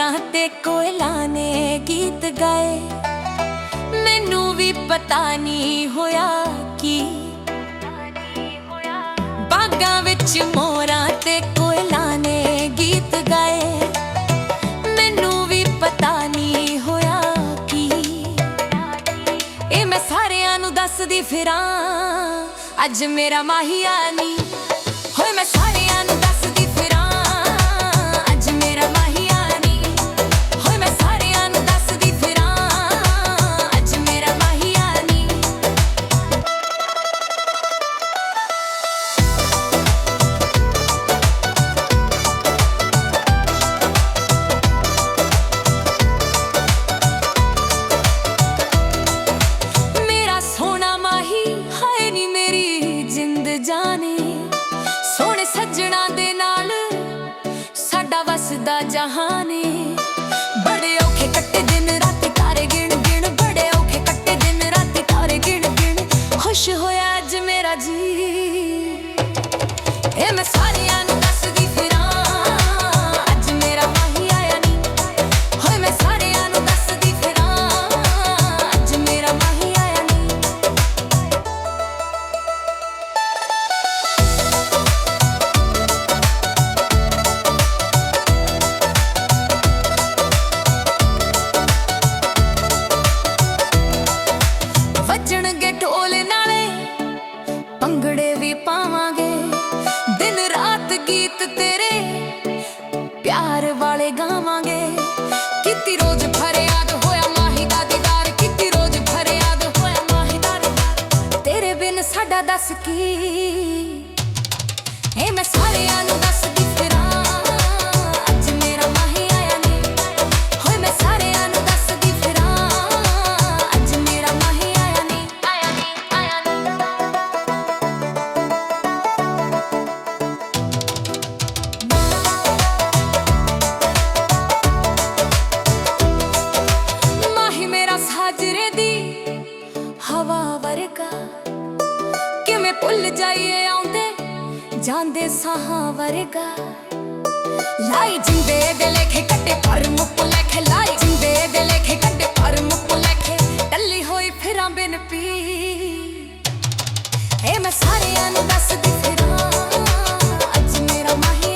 ਮੋਰਾਂ ਤੇ ਕੋਇਲਾਂ ਨੇ ਗੀਤ ਗਾਏ। ਮੈਨੂੰ ਵੀ ਪਤਾ ਨਹੀਂ ਹੋਇਆ ਕੀ। ਬਾਗਾਂ ਵਿੱਚ ਮੋਰਾਂ ਤੇ ਕੋਇਲਾ ਨੇ ਗੀਤ ਗਾਏ। ਮੈਨੂੰ ਵੀ ਪਤਾ ਨਹੀਂ ਹੋਇਆ ਕੀ। ਇਹ ਮੈਂ ਸਾਰਿਆਂ ਨੂੰ ਦੱਸਦੀ ਫਿਰਾਂ। ਅੱਜ ਮੇਰਾ ਮਾਹੀਆ ਨਹੀਂ ਜਹਾਨੇ ਦੱਸ ਕੀ ਇਹ ਮੈਂ ਸਾਰਿਆਂ ਨੂੰ ਦੱਸਦੀ ਫਿਰਾਂ। ਅੱਜ ਮੇਰਾ ਮਾਹੀ ਆਇਆ ਨਹੀਂ ਹੋਏ ਮੈਂ ਸਾਰਿਆਂ ਨੂੰ ਦੱਸਦੀ ਫਿਰਾਂ। ਅੱਜ ਮੇਰਾ ਮਾਹੀ ਆਇਆ ਨਹੀਂ ਆਇਆ ਨਹੀਂ ਆਇਆ ਨਹੀਂ ਮਾਹੀ ਮੇਰਾ ਸਾਜਰੇ ਦੀ ਹਵਾ ਵਰਗਾ। ਭੁੱਲ ਜਾਈਏ ਆਉਂਦੇ, ਜਾਂਦੇ ਸਾਹਾਂ ਵਰਗਾ। ਲਾਈ ਜਿੰਦੇ ਦੇ ਲੇਖੇ ਕੱਟੇ, ਪਰ ਮੁੱਕ ਲੇਖੇ ਲਾਈ ਜਿੰਦੇ ਦੇ ਲੇਖੇ ਕੱਟੇ, ਪਰ ਮੁੱਕ ਲੇਖੇ ਟੱਲੀ ਹੋਈ ਫਿਰਾਂ ਬਿਨ ਪੀ ਏ ਮੈਂ ਸਾਰਿਆਂ ਨੂੰ ਦੱਸਦੀ ਫਿਰਾਂ, ਅੱਜ ਮੇਰਾ ਮਾਹੀ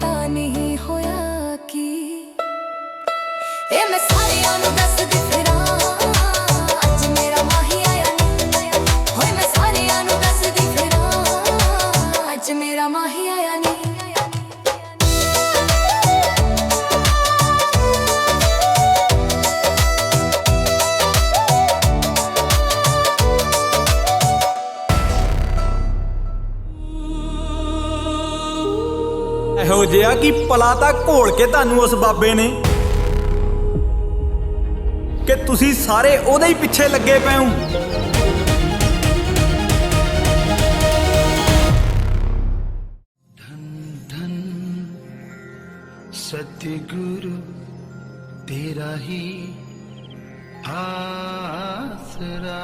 ਪਤਾ ਨਹੀਂ ਹੋਇਆ ਮਾਨੋ ਜਿਆ ਕਿ ਪਲਾਤਾ ਘੋਲ ਕੇ ਤੁਹਾਨੂੰ ਉਸ ਬਾਬੇ ਨੇ। ਕਿ ਤੁਸੀਂ ਸਾਰੇ ਉਹਦੇ ਹੀ ਪਿੱਛੇ ਲੱਗੇ ਪਏ ਹੋ। ਸਤਿਗੁਰੂ ਤੇਰਾ ਹੀ ਆਸਰਾ।